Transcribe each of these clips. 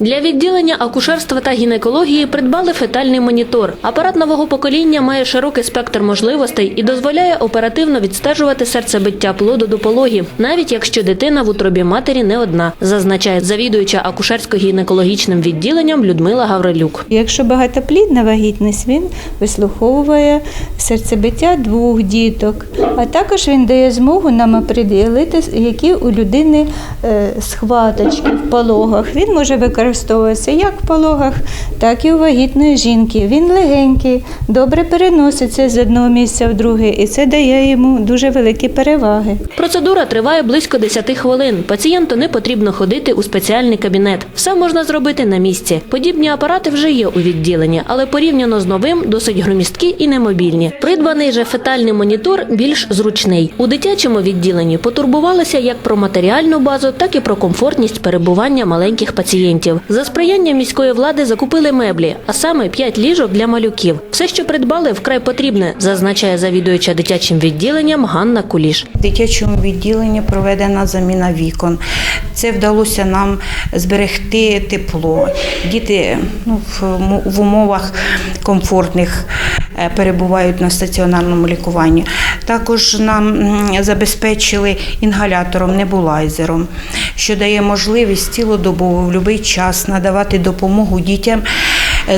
Для відділення акушерства та гінекології придбали фетальний монітор. Апарат нового покоління має широкий спектр можливостей і дозволяє оперативно відстежувати серцебиття плоду до пологів, навіть якщо дитина в утробі матері не одна, зазначає завідуюча акушерсько-гінекологічним відділенням Людмила Гаврилюк. Якщо багатоплідна вагітність, він вислуховує серцебиття двох діток, а також він дає змогу нам оприділити, які у людини е, схваточки в пологах. Він може використовуватися як в пологах, так і у вагітної жінки. Він легенький, добре переноситься з одного місця в друге, і це дає йому дуже великі переваги. Процедура триває близько 10 хвилин. Пацієнту не потрібно ходити у спеціальний кабінет. Все можна зробити на місці. Подібні апарати вже є у відділенні, але порівняно з новим досить громісткі і немобільні. Придбаний же фетальний монітор більш зручний. У дитячому відділенні потурбувалися як про матеріальну базу, так і про комфортність перебування маленьких пацієнтів. За сприяння міської влади закупили меблі, а саме 5 ліжок для малюків. Все, що придбали, вкрай потрібне, зазначає завідуюча дитячим відділенням Ганна Куліш. В дитячому відділенні проведена заміна вікон. Це вдалося нам зберегти тепло. Діти ну, в, умовах комфортних перебувають на стаціонарному лікуванні. Також нам забезпечили інгалятором, небулайзером, що дає можливість цілодобово в будь-який час надавати допомогу дітям е,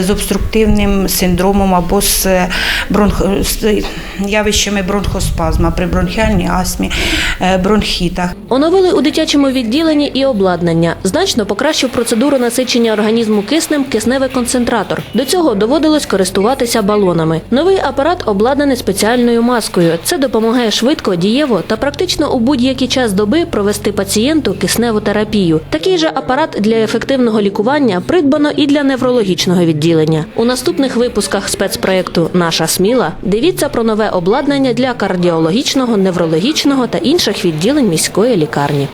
з обструктивним синдромом або з, е, бронх... з явищами бронхоспазма при бронхіальній астмі, е, бронхітах. Оновили у дитячому відділенні і обладнання. Значно покращив процедуру насичення організму киснем кисневий концентратор. До цього доводилось користуватися балонами. Новий апарат обладнаний спеціальною маскою. Це допомагає швидко, дієво та практично у будь-який час доби провести пацієнту кисневу терапію. Такий же апарат для ефективного лікування придбано і для неврологічного відділення. У наступних випусках спецпроекту Наша сміла дивіться про нове обладнання для кардіологічного, неврологічного та інших відділень міської лікарні.